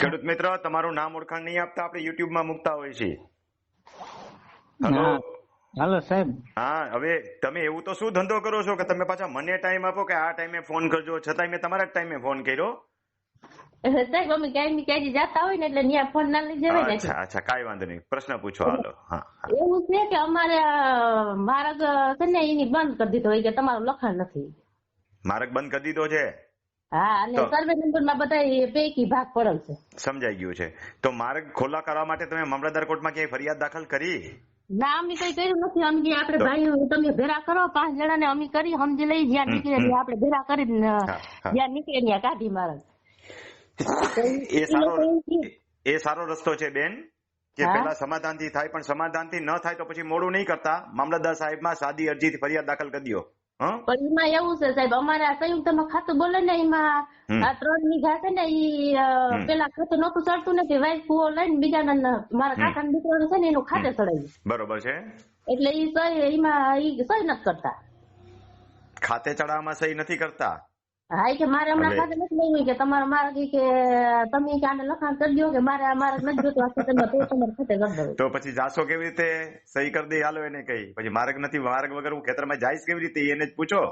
ખેડૂત મિત્ર તમારું નામ ઓળખાણ નહીં આપતા આપણે યુટ્યુબમાં મૂકતા હોય છે હલો. હાલો સાહેબ. હા હવે તમે એવું તો શું ધંધો કરો છો કે તમે પાછા મને ટાઈમ આપો કે આ ટાઈમે ફોન કરજો છતાંય મેં તમારા જ ટાઈમે ફોન કર્યો? સાહેબ અમે ક્યાંય ને ક્યાંય જતા હોય ને એટલે ત્યાં ફોન ના લઈ જવાય ને. અચ્છા અચ્છા કાઈ વાંધો નહીં. પ્રશ્ન પૂછો હાલો. હા. એવું છે કે અમારે માર્ગ છે ને એની બંધ કરી દીધો હોય કે તમારું લખાણ નથી. માર્ગ બંધ કરી દીધો છે? હા અને તો- સર્વે નંબર બધા પૈકી ભાગ પડેલ છે સમજાઈ ગયું છે તો માર્ગ ખોલા કરવા માટે તમે મામલતદાર કોર્ટમાં ક્યાંય ફરિયાદ દાખલ કરી ના અમે કઈ કર્યું નથી અમે આપણે ભાઈ તમે ભેરા કરો પાંચ જણા ને અમે કરી સમજી લઈ જ્યાં નીકળે. આપણે ભેરા હા. જ્યાં નીકળે ત્યાં કાઢી મારે એ સારો એ સારો રસ્તો છે બેન કે. પેલા સમાધાનથી થાય પણ સમાધાનથી ન થાય તો પછી મોડું નહીં કરતા મામલતદાર સાહેબમાં સાદી અરજીથી ફરિયાદ દાખલ કરી દો? પણ એમાં એવું છે સાહેબ અમારે સંયુક્ત સંયુક્તમાં ખાતું બોલે ને એમાં આ ત્રણ વીઘા છે ને ઈ પેલા ખાતું નતું ચડતું ને કે વાઈફ કુવો લઈને બીજા મારા. કાકા દીકરાનું છે ને એનું ખાતે ચડાવ્યું. બરોબર છે. એટલે ઈ સહી એમાં ઈ સહી નથી કરતા. ખાતે ચડાવવામાં સહી નથી કરતા? હા કે મારે હમણાં ખાતે નથી લેવી કે તમારે મારે કે તમે કે આને લખાણ કરી દો કે મારે આ મારે નથી જોતું ખાતેમાં તો તમારે ખાતે કરી દો. તો પછી જાશો કેવી રીતે? સહી કરી દે હાલો એને કઈ પછી માર્ગ નથી માર્ગ વગર હું ખેતરમાં જઈશ કેવી રીતે? એને જ પૂછો.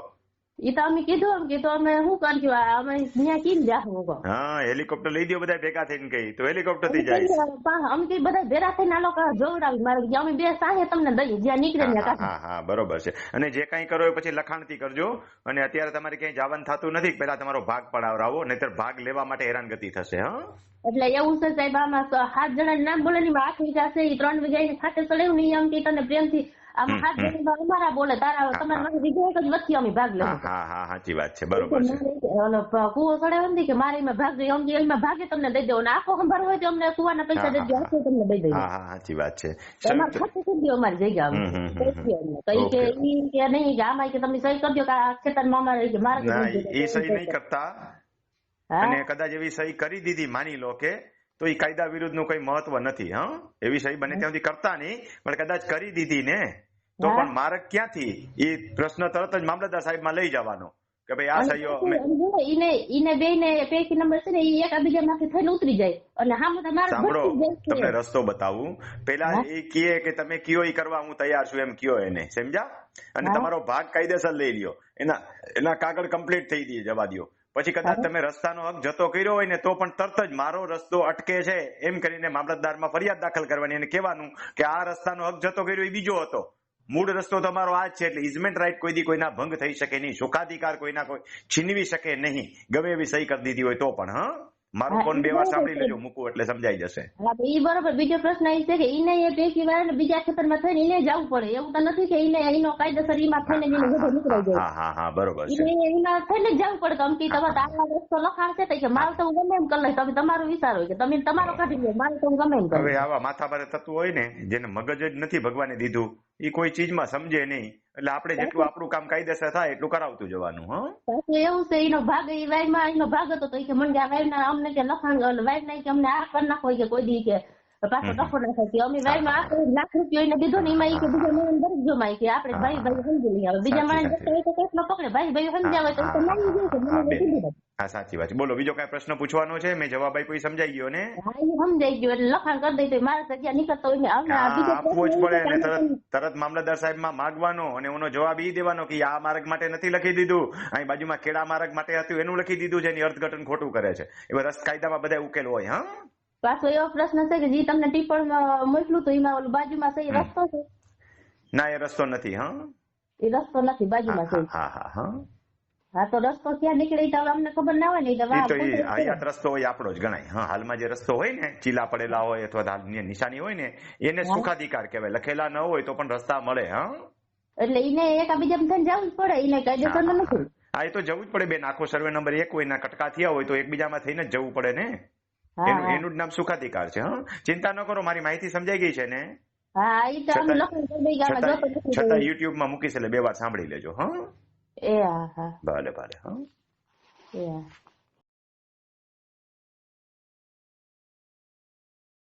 ઈ તો અમે કીધું એમ કે તો અમે શું કરશું? આ અમે ત્યાં કીને જાહું કહો હા હેલિકોપ્ટર લઈ દો બધા ભેગા થઈને કઈ. તો હેલિકોપ્ટરથી જાય. અમે કઈ બધા ભેરા થઈને આ લોકો જોવડાવી મારે કે અમે બે સાહે તમને દઈએ જ્યાં નીકળે ત્યાં હા હા બરોબર છે. અને જે કાંઈ કરો એ પછી લખાણથી કરજો. અને અત્યારે તમારે ક્યાંય જવાનું થતું નથી પેલા તમારો ભાગ પડાવરાવો નહીતર ભાગ લેવા માટે હેરાનગતિ થશે હા? એટલે એવું છે સાહેબ આમાં સાત જણા નામ બોલે ની આઠ વીઘા છે એ ત્રણ વીઘા ખાતે ચડાવ્યું નહીં એમ કે તને પ્રેમથી આમાં હાથ સાત અમારા બોલે તારા તમારે બીજો એક જ નથી અમે ભાગ લેવો હા હા સાચી વાત છે. બરોબર છે. ઓલો પ- ને કે મારે એમાં ભાગ જોઈએ. અમને એમાં ભાગે તમને દઈ દેવો આખો સંભાળ હોય તો અમને કુવાના પૈસા દઈ દો આખો તમને દઈ દઈએ. હા હા સાચી વાત છે. અમારે ખર્ચ કરી દો અમારી જગ્યા કઈ કે. ઈ કે નહીં કે આમાં કે તમે સહી કરી દો કે આ ખેતરમાં અમારે કે મારે. એ સહી નહીં કરતા. હા? અને કદાચ એવી સહી કરી દીધી માની લો કે તો એ કાયદા વિરુદ્ધનું કઈ મહત્વ નથી હા? એવી સહી બને ત્યાં સુધી કરતા નહીં પણ કદાચ કરી દીધી ને તો પણ માર્ગ ક્યાંથી એ પ્રશ્ન તરત જ મામલતદાર સાહેબમાં લઈ જવાનો? કે ભાઈ આ સહીઓ ઈને ઈને બે ને પૈકી નંબર છે ને ઈ એકાબીજામાંથી થઈને ઉતરી જાય. અને હા તો મારે સાંભળો તમને રસ્તો બતાવું. પેલા એ કહે કે તમે કયો એ કરવા હું તૈયાર છું એમ કયો એને સમજ્યા? અને તમારો ભાગ કાયદેસર લઈ લ્યો. એના એના કાગળ કમ્પ્લીટ થઈ દઈએ જવા દ્યો પછી કદાચ તમે રસ્તાનો હક જતો કર્યો હોય ને તો પણ તરત જ મારો રસ્તો અટકે છે. એમ કરીને મામલતદારમાં ફરિયાદ દાખલ કરવાની અને કહેવાનું કે આ રસ્તાનો હક જતો કર્યો એ બીજો હતો. મૂળ રસ્તો તમારો આ જ છે એટલે ઇઝમેન્ટ રાઇટ કોઈ દી કોઈના ભંગ થઈ શકે નહીં. સુખાધિકાર કોઈના કોઈ છીનવી શકે નહીં. ગમે એવી સહી કરી દીધી હોય તો પણ હા? મારું ફોન બે વાર સાંભળી લેજો મૂકું એટલે સમજાઈ જશે. હા તો ઈ બરોબર બીજો પ્રશ્ન એ છે કે ઈને એ પૈકી વાળાને બીજા ખેતરમાં થઈને ઈને જવું પડે. એવું તો નથી કે ઈને એનો કાયદેસર ઈમાં થઈને જ બધો નીકળી જાય. હા હા હા બરોબર છે. ઈને એના થઈને જવું પડે તો અમ કે તમારે તો આ રસ્તો લખાણ છે કે મારું તો ગમે એમ કરી લઈ તમે તમારો વિચાર હોય કે તમે તમારો કાઢી લો મારું તો ગમે એમ કરી હવે આવા માથાભારે થતું હોય ને જેને મગજ જ નથી ભગવાને દીધું એ કોઈ ચીજમાં સમજે નહીં. એટલે આપણે જેટલું આપણું કામ કાયદેસર થાય એટલું કરાવતું જવાનું હા. એવું છે એનો ભાગ એ વાયમાં એનો ભાગ હતો તો કે મને આ વાયના અમને કે લખાણ વાય નહીં કે અમને આ કરી નાખો કે કોઈ દી કે પાછો ડખો ના કે અમે વાયમાં આ કરી લાખ રૂપિયા એને દીધો ને એમાં એ કે બીજા મને ભરી જો માં કે આપણે ભાઈ ભાઈ સમજી નહીં આવે બીજા માણસ કેટલો પકડે. ભાઈ ભાઈ સમજાવે તો તો જાય કે મને. હા સાચી વાત છે. બોલો બીજો કઈ પ્રશ્ન પૂછવાનો છે? મેં જવાબ આપ્યો સમજાઈ ગયો ને? સમજાઈ ગયો. એટલે લખાણ કરી દઈ મારે જગ્યા નીકળતો હોય આપવો જ પડે અને તરત તરત મામલતદાર સાહેબમાં માગવાનો અને એનો જવાબ એ દેવાનો કે આ માર્ગ માટે નથી લખી દીધું. અહીં બાજુમાં કેળા માર્ગ માટે હતું એનું લખી દીધું છે એની અર્થઘટન ખોટું કરે છે. એવા રસ કાયદામાં બધા ઉકેલ હોય હા? પાછો એવો પ્રશ્ન છે કે જે તમને ટીપણ મોકલું તો એમાં ઓલું બાજુમાં સહી રસ્તો છે? ના એ રસ્તો નથી હા? એ રસ્તો નથી બાજુમાં હા હા હા. હા તો રસ્તો ક્યાં નીકળે તો અમને ખબર ના હોય ને તો એ વાહ, તો એ પૂછે જ હયાત રસ્તો હોય આપણો જ ગણાય. હા હાલમાં જે રસ્તો હોય ને ચીલા પડેલા હોય અથવા નિશાની હોય ને એને સુખાધિકાર કહેવાય. લખેલા ન હોય તો પણ રસ્તા મળે હા. એટલે એને એકાબીજા થઈને જવું જ પડે એને કાયદેસર નથી. હા. એ તો જવું જ પડે. બેન આખો સર્વે નંબર એક હોય એના કટકા થયા હોય તો એકબીજામાં થઈને જ જવું પડે ને. એનું એનું જ નામ સુખાધિકાર છે હા. ચિંતા ન કરો મારી માહિતી સમજાઈ ગઈ છે ને. હા એ તો છતાં- લખાણ કરી દઈ કે આમાં જોતો છતાં નથી છતાં તો યુટ્યુબમાં મૂકીશ એટલે બે વાર સાંભળી લેજો હા. એ હા હા ભલે ભલે હા એ હા